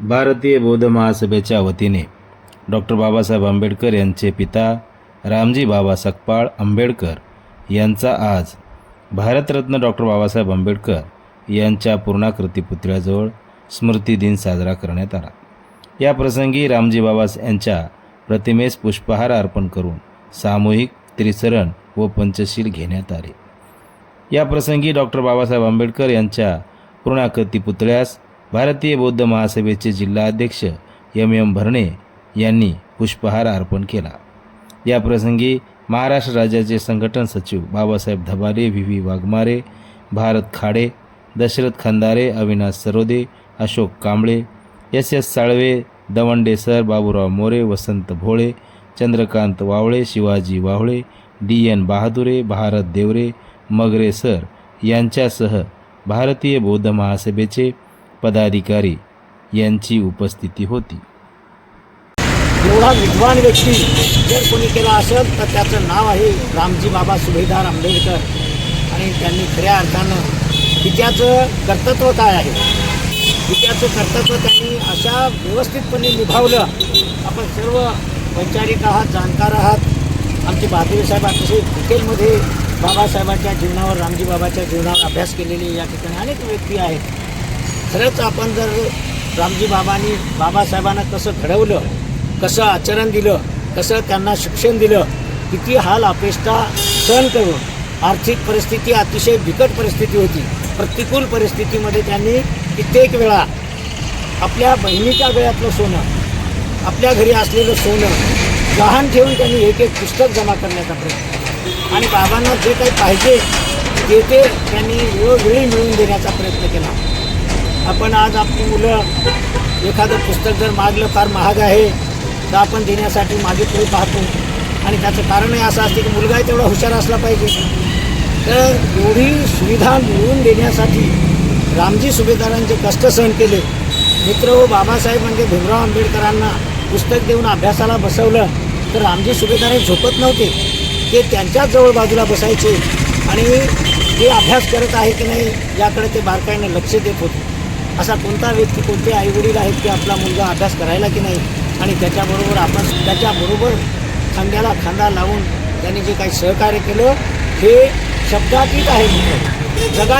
भारतीय बौद्ध महासभेच्या वतीने डॉक्टर बाबासाहेब आंबेडकर यांचे पिता रामजी बाबा सकपाळ आंबेडकर यांचा आज भारतरत्न डॉक्टर बाबासाहेब आंबेडकर यांच्या पूर्णाकृती पुतळ्याजवळ स्मृती दिन साजरा करण्यात आला. या प्रसंगी रामजी बाबा यांच्या प्रतिमेस पुष्पहार अर्पण करून सामूहिक त्रिसरण व पंचशील घेण्यात आले. या प्रसंगी डॉक्टर बाबासाहेब आंबेडकर यांच्या पूर्णाकृती पुतळ्यास भारतीय बौद्ध महासभेचे जिल्हाध्यक्ष एम एम भरणे यांनी पुष्पहार अर्पण केला. या प्रसंगी महाराष्ट्र राज्याचे संघटन सचिव Babasaheb Dhabale V. V. Waghmare Bharat Khade Dasharath Khandare Avinash Sarode Ashok Kamble S. S. Salve Dawande sir Baburao More Vasant Bhole Chandrakant Wawale Shivaji Wawale D. N. Bahadure Bharat Deore Magare sir यांच्यासह भारतीय बौद्ध महासभेचे पदाधिकारी यांची उपस्थिती होती. एवढा विद्वान व्यक्ती जर कोणी केला असेल तर त्याचं नाव आहे रामजी बाबा सुभेदार आंबेडकर. आणि त्यांनी खऱ्या अर्थानं तिच्याचं कर्तृत्व काय आहे? तिच्याचं कर्तृत्व त्यांनी अशा व्यवस्थितपणे निभावलं. आपण सर्व वैचारिक आहात जाणकार आहात. आमचे बहादूर साहेब अतिशय डिटेलमध्ये बाबासाहेबांच्या जीवनावर रामजी बाबाच्या जीवनावर अभ्यास केलेले या ठिकाणी अनेक व्यक्ती आहेत. खरंच आपण जर रामजी बाबांनी बाबासाहेबांना कसं घडवलं कसं आचरण दिलं कसं त्यांना शिक्षण दिलं किती हाल अपेष्टा सहन करून आर्थिक परिस्थिती अतिशय बिकट परिस्थिती होती. प्रतिकूल परिस्थितीमध्ये त्यांनी कित्येक वेळा आपल्या बहिणीच्या गळ्यातलं सोनं आपल्या घरी असलेलं सोनं गहाण ठेवून त्यांनी एक एक पुस्तक जमा करण्याचा प्रयत्न आणि बाबांना जे काही पाहिजे ते ते त्यांनी वेळोवेळी मिळवून देण्याचा प्रयत्न केला. आपण आज आपली मुलं एखादं पुस्तक जर मागलं फार महाग आहे तर आपण देण्यासाठी मागे पुढे पाहतो. आणि त्याचं कारणही असं असते की मुलगाही तेवढा हुशार असला पाहिजे. तर एवढी सुविधा मिळवून देण्यासाठी रामजी सुभेदारांचे कष्ट सहन केले. मित्र हो बाबासाहेब म्हणजे भीमराव आंबेडकरांना पुस्तक देऊन अभ्यासाला बसवलं तर रामजी सुभेदार हे झोपत नव्हते. ते त्यांच्याच जवळ बाजूला बसायचे आणि ते अभ्यास करत आहे की नाही याकडे ते बारकाईने लक्ष देत होते. असा कोणता व्यक्ती कोणते आईवडील आहेत की आपला मुलगा अभ्यास करायला की नाही? आणि त्याच्याबरोबर आपण त्याच्याबरोबर खांद्याला खांदा लावून त्यांनी जे काही सहकार्य केलं हे शब्दातीत आहे. जगा